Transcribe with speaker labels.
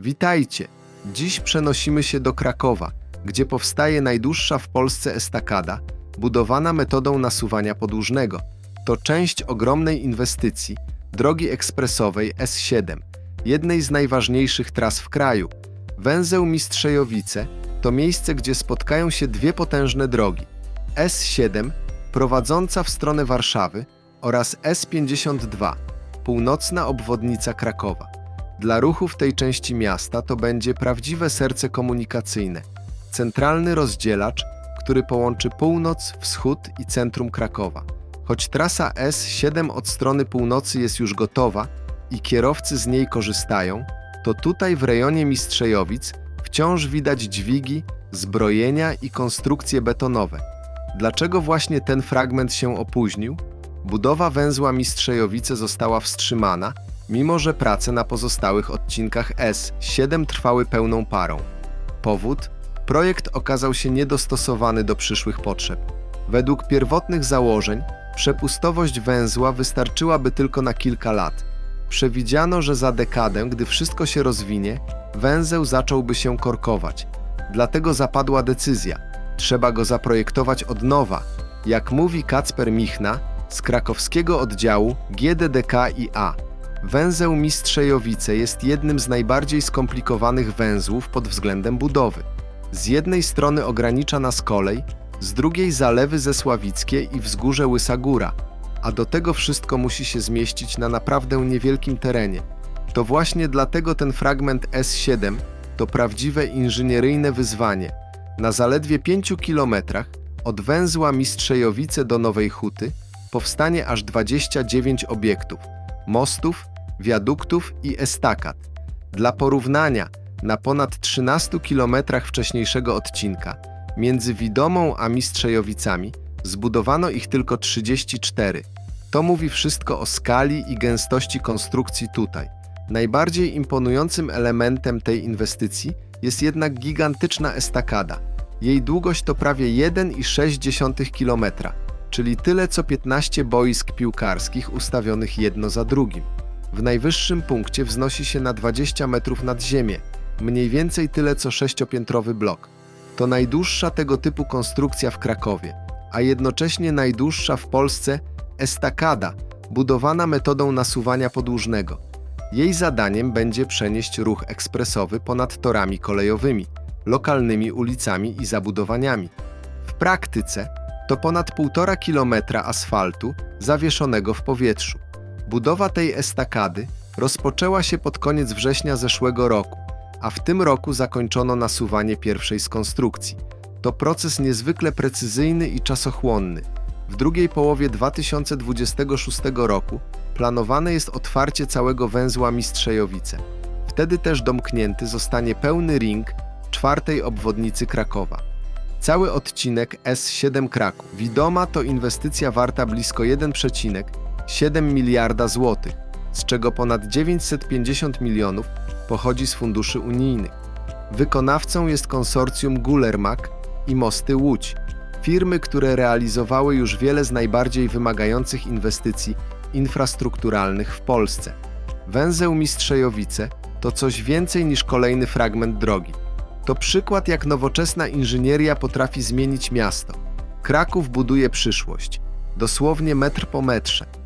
Speaker 1: Witajcie! Dziś przenosimy się do Krakowa, gdzie powstaje najdłuższa w Polsce estakada, budowana metodą nasuwania podłużnego. To część ogromnej inwestycji, drogi ekspresowej S7, jednej z najważniejszych tras w kraju. Węzeł Mistrzejowice to miejsce, gdzie spotkają się dwie potężne drogi. S7, prowadząca w stronę Warszawy, oraz S52, północna obwodnica Krakowa. Dla ruchu w tej części miasta to będzie prawdziwe serce komunikacyjne, centralny rozdzielacz, który połączy północ, wschód i centrum Krakowa. Choć trasa S7 od strony północy jest już gotowa i kierowcy z niej korzystają, to tutaj w rejonie Mistrzejowic wciąż widać dźwigi, zbrojenia i konstrukcje betonowe. Dlaczego właśnie ten fragment się opóźnił? Budowa węzła Mistrzejowice została wstrzymana, mimo że prace na pozostałych odcinkach S7 trwały pełną parą. Powód? Projekt okazał się niedostosowany do przyszłych potrzeb. Według pierwotnych założeń przepustowość węzła wystarczyłaby tylko na kilka lat. Przewidziano, że za dekadę, gdy wszystko się rozwinie, węzeł zacząłby się korkować. Dlatego zapadła decyzja: trzeba go zaprojektować od nowa. Jak mówi Kacper Michna z krakowskiego oddziału GDDK-IA, węzeł Mistrzejowice jest jednym z najbardziej skomplikowanych węzłów pod względem budowy. Z jednej strony ogranicza nas kolej, z drugiej zalewy zesławickie i wzgórze Łysa Góra, a do tego wszystko musi się zmieścić na naprawdę niewielkim terenie. To właśnie dlatego ten fragment S7 to prawdziwe inżynieryjne wyzwanie. Na zaledwie 5 kilometrach od węzła Mistrzejowice do Nowej Huty powstanie aż 29 obiektów, mostów, wiaduktów i estakad. Dla porównania, na ponad 13 kilometrach wcześniejszego odcinka, między Widomą a Mistrzejowicami, zbudowano ich tylko 34. To mówi wszystko o skali i gęstości konstrukcji tutaj. Najbardziej imponującym elementem tej inwestycji jest jednak gigantyczna estakada. Jej długość to prawie 1,6 km, czyli tyle co 15 boisk piłkarskich ustawionych jedno za drugim. W najwyższym punkcie wznosi się na 20 metrów nad ziemię, mniej więcej tyle co sześciopiętrowy blok. To najdłuższa tego typu konstrukcja w Krakowie, a jednocześnie najdłuższa w Polsce estakada, budowana metodą nasuwania podłużnego. Jej zadaniem będzie przenieść ruch ekspresowy ponad torami kolejowymi, lokalnymi ulicami i zabudowaniami. W praktyce to ponad 1,5 kilometra asfaltu zawieszonego w powietrzu. Budowa tej estakady rozpoczęła się pod koniec września zeszłego roku, a w tym roku zakończono nasuwanie pierwszej z konstrukcji. To proces niezwykle precyzyjny i czasochłonny. W drugiej połowie 2026 roku planowane jest otwarcie całego węzła Mistrzejowice. Wtedy też domknięty zostanie pełny ring czwartej obwodnicy Krakowa. Cały odcinek S7 Kraków. Widoma to inwestycja warta blisko 1,7 miliarda złotych, z czego ponad 950 milionów pochodzi z funduszy unijnych. Wykonawcą jest konsorcjum Gulermak i Mosty Łódź, firmy, które realizowały już wiele z najbardziej wymagających inwestycji infrastrukturalnych w Polsce. Węzeł Mistrzejowice to coś więcej niż kolejny fragment drogi. To przykład, jak nowoczesna inżynieria potrafi zmienić miasto. Kraków buduje przyszłość, dosłownie metr po metrze.